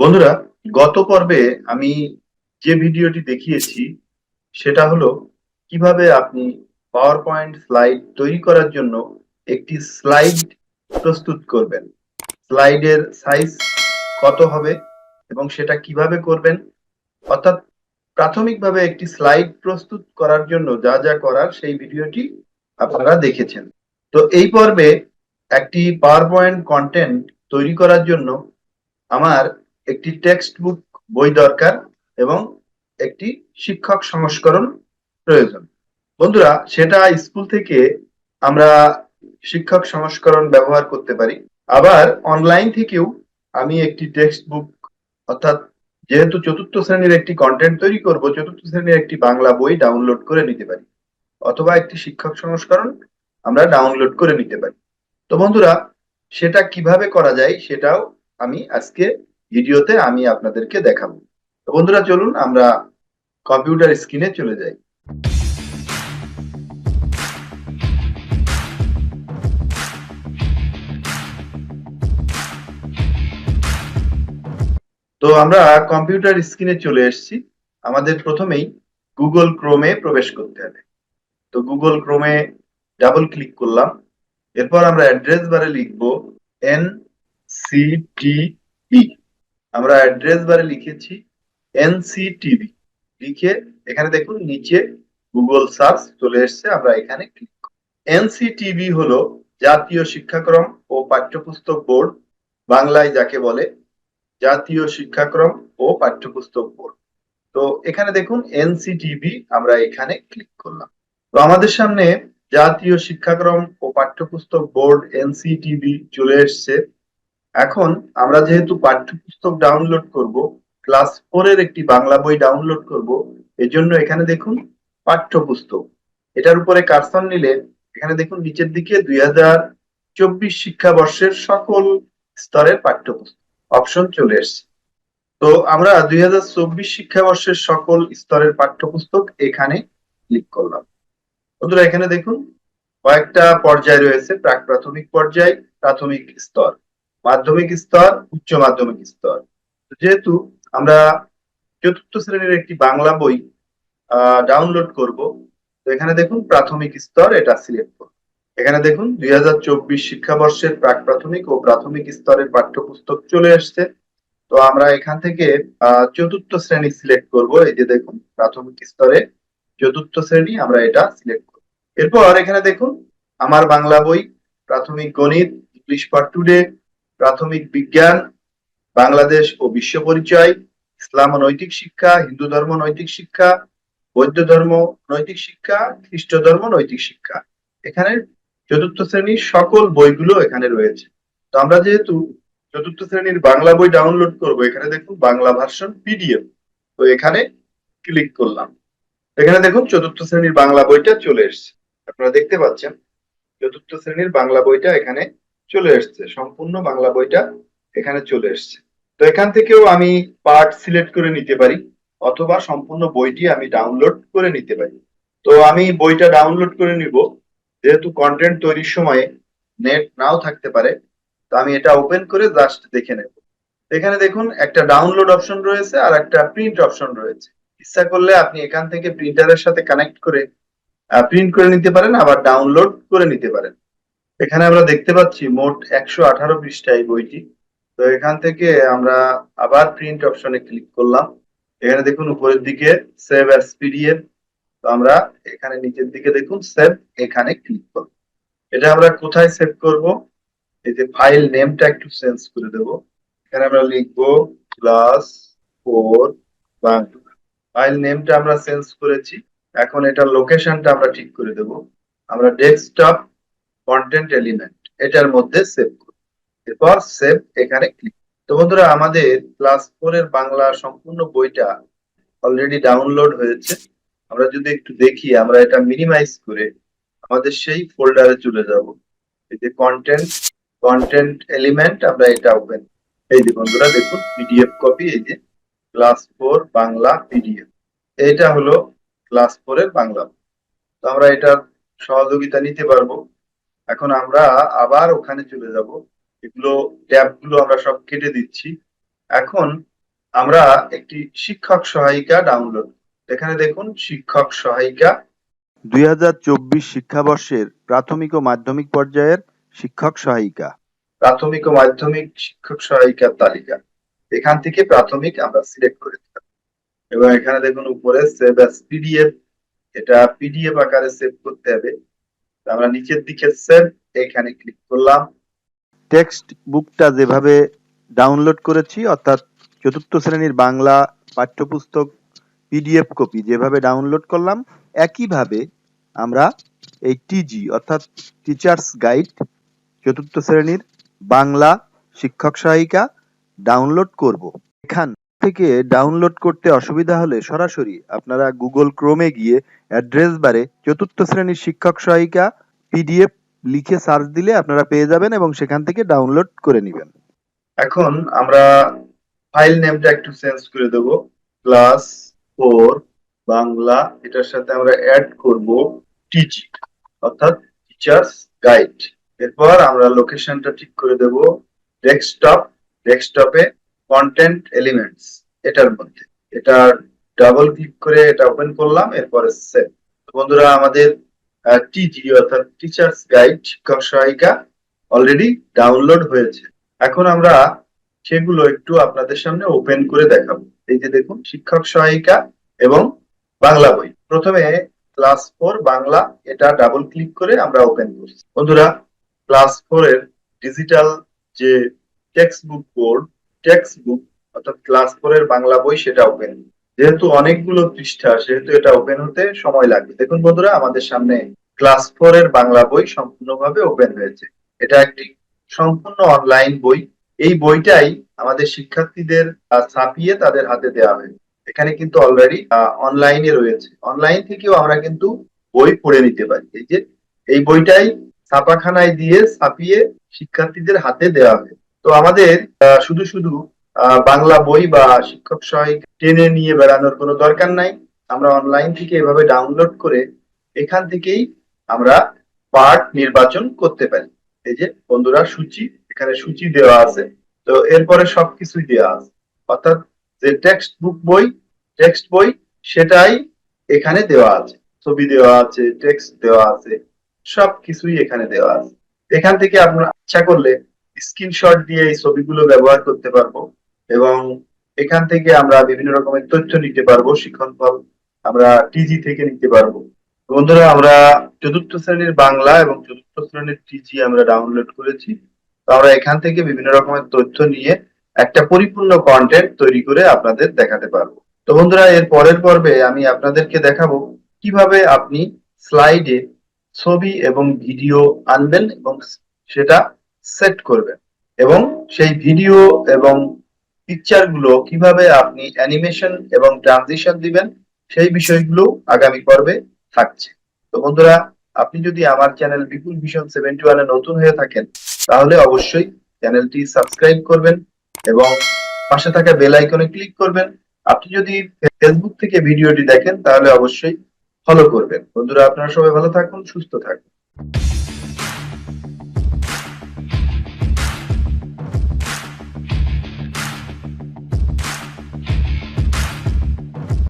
বন্ধুরা, গত পর্বে আমি যে ভিডিওটি দেখিয়েছি, সেটা হলো কীভাবে আপনি পাওয়ার পয়েন্ট স্লাইড তৈরি করার জন্য একটি স্লাইড প্রস্তুত করবেন। স্লাইডের সাইজ কত হবে এবং সেটা কীভাবে করবেন? অর্থাৎ প্রাথমিকভাবে একটি স্লাইড প্রস্তুত করার জন্য যা যা করার সেই ভিডিওটি আপনারা দেখেছেন। তো এই পর্বে একটি পাওয়ার পয়েন্ট কন্টেন্ট তৈরি করার জন্য আমার একটি টেক্সট বুক বই দরকার এবং একটি শিক্ষক সংস্করণ প্রয়োজন। বন্ধুরা, সেটা স্কুল থেকে আমরা শিক্ষক সংস্করণ ব্যবহার করতে পারি। আবার অনলাইন থেকেও আমি একটি টেক্সট বুক অর্থাৎ যেহেতু চতুর্থ শ্রেণির একটি কন্টেন্ট তৈরি করব, চতুর্থ শ্রেণির একটি বাংলা বই ডাউনলোড করে নিতে পারি। অথবা একটি শিক্ষক সংস্করণ আমরা ডাউনলোড করে নিতে পারি। তো বন্ধুরা, সেটা কীভাবে করা যায় সেটাও আমি আজকে ভিডিওতে আমি আপনাদেরকে দেখাবো। বন্ধুরা, চলুন আমরা কম্পিউটার স্ক্রিনে চলে যাই। তো আমরা কম্পিউটার স্ক্রিনে চলে এসেছি। আমাদের প্রথমেই গুগল ক্রোমে প্রবেশ করতে হবে। তো গুগল ক্রোমে ডাবল ক্লিক করলাম। এরপর আমরা অ্যাড্রেস বারে লিখব এন সি টি আমরা অ্যাড্রেস বারে লিখেছি এনসিটিভি লিখে এখানে দেখুন, নিচে গুগল সার্চ চলে এসছে, আমরা এখানে ক্লিক এনসিটিভি হলো জাতীয় শিক্ষাক্রম ও পাঠ্যপুস্তক বোর্ড, বাংলায় যাকে বলে জাতীয় শিক্ষাক্রম ও পাঠ্যপুস্তক বোর্ড। তো এখানে দেখুন এনসিটিভি আমরা এখানে ক্লিক করলাম। তো আমাদের সামনে জাতীয় শিক্ষাক্রম ও পাঠ্যপুস্তক বোর্ড এনসিটিভি চলে এসছে। এখন আমরা যেহেতু পাঠ্যপুস্তক ডাউনলোড করব ক্লাস ফোর এর একটি বাংলা বই ডাউনলোড করব, এজন্য এখানে দেখুন পাঠ্যপুস্তক। এটার উপরে কারসন নিলে এখানে দেখুন নিচের দিকে দুই হাজার চব্বিশ শিক্ষাবর্ষের সকল স্তরের পাঠ্যপুস্তক অপশন চলে এসছে। তো আমরা দুই হাজার চব্বিশ শিক্ষাবর্ষের সকল স্তরের পাঠ্যপুস্তক এখানে ক্লিক করলাম। বন্ধুরা, এখানে দেখুন কয়েকটা পর্যায় রয়েছে প্রাক প্রাথমিক পর্যায়, প্রাথমিক স্তর। মাধ্যমিক স্তর, উচ্চ মাধ্যমিক স্তর। যেহেতু আমরা চতুর্থ শ্রেণির একটি বাংলা বই ডাউনলোড করব, তো এখানে দেখুন প্রাথমিক স্তর এটা সিলেক্ট করব। এখানে দেখুন দুই হাজার চব্বিশ শিক্ষাবর্ষের প্রাক প্রাথমিক ও প্রাথমিক স্তরের পাঠ্যপুস্তক চলে আসছে। তো আমরা এখান থেকে চতুর্থ শ্রেণি সিলেক্ট করব। এই যে দেখুন প্রাথমিক স্তরে চতুর্থ শ্রেণি আমরা এটা সিলেক্ট করব। এরপর এখানে দেখুন আমার বাংলা বই, প্রাথমিক গণিত, ইংলিশ ফর টুডে প্রাথমিক বিজ্ঞান, বাংলাদেশ ও বিশ্ব পরিচয়, ইসলাম নৈতিক শিক্ষা, হিন্দু ধর্ম, নৈতিক শিক্ষা, বৌদ্ধ ধর্ম, নৈতিক শিক্ষা, খ্রিস্ট ধর্ম, নৈতিক শিক্ষা। এখানে চতুর্থ শ্রেণির সকল বইগুলো এখানে রয়েছে। তো আমরা যেহেতু চতুর্থ শ্রেণির বাংলা বই ডাউনলোড করব, এখানে দেখুন বাংলা ভার্সন পিডিএফ তো এখানে ক্লিক করলাম। এখানে দেখুন চতুর্থ শ্রেণির বাংলা বইটা চলে এসছে। আপনারা দেখতে পাচ্ছেন, চতুর্থ শ্রেণির বাংলা বইটা এখানে চলে এসছে, সম্পূর্ণ বাংলা বইটা এখানে চলে এসছে। তো এখান থেকেও আমি পার্ট সিলেক্ট করে নিতে পারি, অথবা সম্পূর্ণ বইটি আমি ডাউনলোড করে নিতে পারি। তো আমি বইটা ডাউনলোড করে নিব, যেহেতু কন্টেন্ট তৈরির সময় নেট নাও থাকতে পারে, তো আমি এটা ওপেন করে জাস্ট দেখে নেব। এখানে দেখুন, একটা ডাউনলোড অপশন রয়েছে আর একটা প্রিন্ট অপশন রয়েছে। ইচ্ছা করলে আপনি এখান থেকে প্রিন্টারের সাথে কানেক্ট করে প্রিন্ট করে নিতে পারেন, আবার ডাউনলোড করে নিতে পারেন। এখানে আমরা দেখতে পাচ্ছি মোট একশো আঠারো পৃষ্ঠায় বইটি। তো এখান থেকে আমরা আবার প্রিন্ট অপশনে ক্লিক করলাম। এখানে দেখুন উপরের দিকে সেভ অ্যাস পিডিএফ তো আমরা এখানে নিচের দিকে দেখুন সেভ এখানে ক্লিক করব এটা আমরা কোথায় সেভ করব? এই যে ফাইল নেমটা একটু চেঞ্জ করে দেব। এখানে আমরা লিখব ক্লাস ফোর বাংলা ফাইল নেমটা আমরা চেঞ্জ করেছি। এখন এটার লোকেশনটা আমরা ঠিক করে দেব। আমরা ডেস্কটপ কন্টেন্ট এলিমেন্ট এটার মধ্যে সেভ করব এরপর সেভ এখানে ক্লিক তো বন্ধুরা, আমাদের ক্লাস ফোর এর বাংলা সম্পূর্ণ বইটা অলরেডি ডাউনলোড হয়েছে। আমরা যদি একটু দেখি, আমরা এটা মিনিমাইজ করে আমাদের সেই ফোল্ডারে চলে যাব। এই যে কন্টেন্ট কন্টেন্ট এলিমেন্ট আমরা এটা ওপেন এই যে বন্ধুরা, দেখুন পিডিএফ কপি এই যে ক্লাস ফোর বাংলা পিডিএফ এটা হলো ক্লাস ফোর এর বাংলা। তো আমরা এটার সহযোগিতা নিতে পারব। এখন আমরা আবার ওখানে চলে যাব। এগুলো ট্যাবগুলো আমরা সব কেটে দিচ্ছি। এখন আমরা একটি শিক্ষক সহায়িকা ডাউনলোড এখানে দেখুন শিক্ষক সহায়িকা। দুই হাজার চব্বিশ শিক্ষাবর্ষের প্রাথমিক ও মাধ্যমিক পর্যায়ের শিক্ষক সহায়িকা। প্রাথমিক ও মাধ্যমিক শিক্ষক সহায়িকার তালিকা। এখান থেকে প্রাথমিক আমরা সিলেক্ট করে দিলাম। এবং এখানে দেখুন উপরে সেভ অ্যাজ পিডিএফ এটা পিডিএফ আকারে সেভ করতে হবে। আমরা নিচের দিকে সেভ, এখানে ক্লিক করলাম। টেক্সট বুকটা যেভাবে ডাউনলোড করেছি, অর্থাৎ চতুর্থ শ্রেণির বাংলা পাঠ্যপুস্তক পিডিএফ কপি যেভাবে ডাউনলোড করলাম, একইভাবে আমরা এই টিজি অর্থাৎ টিচার্স গাইড চতুর্থ শ্রেণির বাংলা শিক্ষক সহায়িকা ডাউনলোড করব। এখান থেকে ডাউনলোড করতে অসুবিধা হলে সরাসরি আপনারা গুগল ক্রোমে গিয়ে অ্যাড্রেস বারে চতুর্থ শ্রেণির শিক্ষক সহায়িকা পিডিএফ লিখে সার্চ দিলে আপনারা পেয়ে যাবেন এবং সেখান থেকে ডাউনলোড করে নেবেন। এখন আমরা ফাইল নেমটা একটু চেঞ্জ করে দেব। ক্লাস ফোর বাংলা, এটার সাথে আমরা অ্যাড করব টিজি অর্থাৎ টিচার্স গাইড এরপর আমরা লোকেশনটা ঠিক করে দেব। ডেস্কটপ ডেস্কটপে কন্টেন্ট এলিমেন্টস এটার মধ্যে। এটা ডাবল ক্লিক করে এটা ওপেন করলাম, এরপরে সেভ বন্ধুরা, আমাদের টিজি অর্থাৎ টিচার্স গাইড শিক্ষক সহায়িকা অলরেডি ডাউনলোড হয়েছে। এখন আমরা সেগুলো একটু আপনাদের সামনে ওপেন করে দেখাবো। এই যে দেখুন, শিক্ষক সহায়িকা এবং বাংলা বই। প্রথমে ক্লাস ফোর বাংলা, এটা ডাবল ক্লিক করে আমরা ওপেন করছি। বন্ধুরা ক্লাস ফোর এর ডিজিটাল যে text book board text book অর্থাৎ ক্লাস ফোর এর বাংলা বই সেটা ওপেন যেহেতু অনেকগুলো পৃষ্ঠা, সেহেতু এটা ওপেন হতে সময় লাগবে। দেখুন বন্ধুরা, আমাদের সামনে ক্লাস ফোর এর বাংলা বই সম্পূর্ণভাবে ওপেন হয়েছে। এটা একটি সম্পূর্ণ অনলাইন বই। এই বইটাই আমাদের শিক্ষার্থীদের ছাপিয়ে তাদের হাতে দেওয়া হয়েছে। এখানে কিন্তু অলরেডি অনলাইনে রয়েছে। অনলাইন থেকেও আমরা কিন্তু বই পড়ে নিতে পারি। এই যে, এই বইটাই ছাপাখানায় দিয়ে ছাপিয়ে শিক্ষার্থীদের হাতে দেওয়া হয় তো আমাদের শুধু শুধু বাংলা বই বা শিক্ষক সহায়িকা টেনে নিয়ে বেড়ানোর কোনো দরকার নাই। আমরা অনলাইন থেকে এভাবে ডাউনলোড করে এখান থেকেই আমরা পার্ট নির্বাচন করতে পারি। এই যে বন্ধুরা, সূচি, এখানে সূচি দেওয়া আছে। তো এরপরে সবকিছুই দেওয়া আছে। অর্থাৎ যে টেক্সট বুক বই টেক্সট বই, সেটাই এখানে দেওয়া আছে। ছবি দেওয়া আছে টেক্সট দেওয়া আছে, সবকিছুই এখানে দেওয়া আছে। এখান থেকে আপনারা ইচ্ছা করলে স্ক্রিনশট দিয়ে এই ছবিগুলো ব্যবহার করতে পারব এবং এখান থেকে আমরা বিভিন্ন রকমের তথ্য নিতে পারব শিক্ষণ ফল আমরা টিজি থেকে নিতে পারব। বন্ধুরা, আমরা চতুর্থ শ্রেণির বাংলা এবং চতুর্থ শ্রেণির টিজি আমরা ডাউনলোড করেছি। তো আমরা এখান থেকে বিভিন্ন রকমের তথ্য নিয়ে একটা পরিপূর্ণ কন্টেন্ট তৈরি করে আপনাদের দেখাতে পারব। তো বন্ধুরা, এর পরের পর্বে আমি আপনাদেরকে দেখাবো কীভাবে আপনি স্লাইডে ছবি এবং ভিডিও আনবেন এবং সেটা সেট করবেন। এবং সেই ভিডিও এবং পিকচারগুলো কীভাবে আপনি অ্যানিমেশন এবং ট্রানজিশন দিবেন, সেই বিষয়গুলো আগামী পর্বে থাকছে। তো বন্ধুরা, আপনি যদি আমার চ্যানেল বিপুল ভিশন সেভেন্টি ওয়ানে নতুন হয়ে থাকেন, তাহলে অবশ্যই চ্যানেলটি সাবস্ক্রাইব করবেন এবং পাশে থাকা বেল আইকনে ক্লিক করবেন। আপনি যদি ফেসবুক থেকে ভিডিওটি দেখেন, তাহলে অবশ্যই ফলো করবেন। বন্ধুরা, আপনারা সবাই ভালো থাকুন, সুস্থ থাকুন।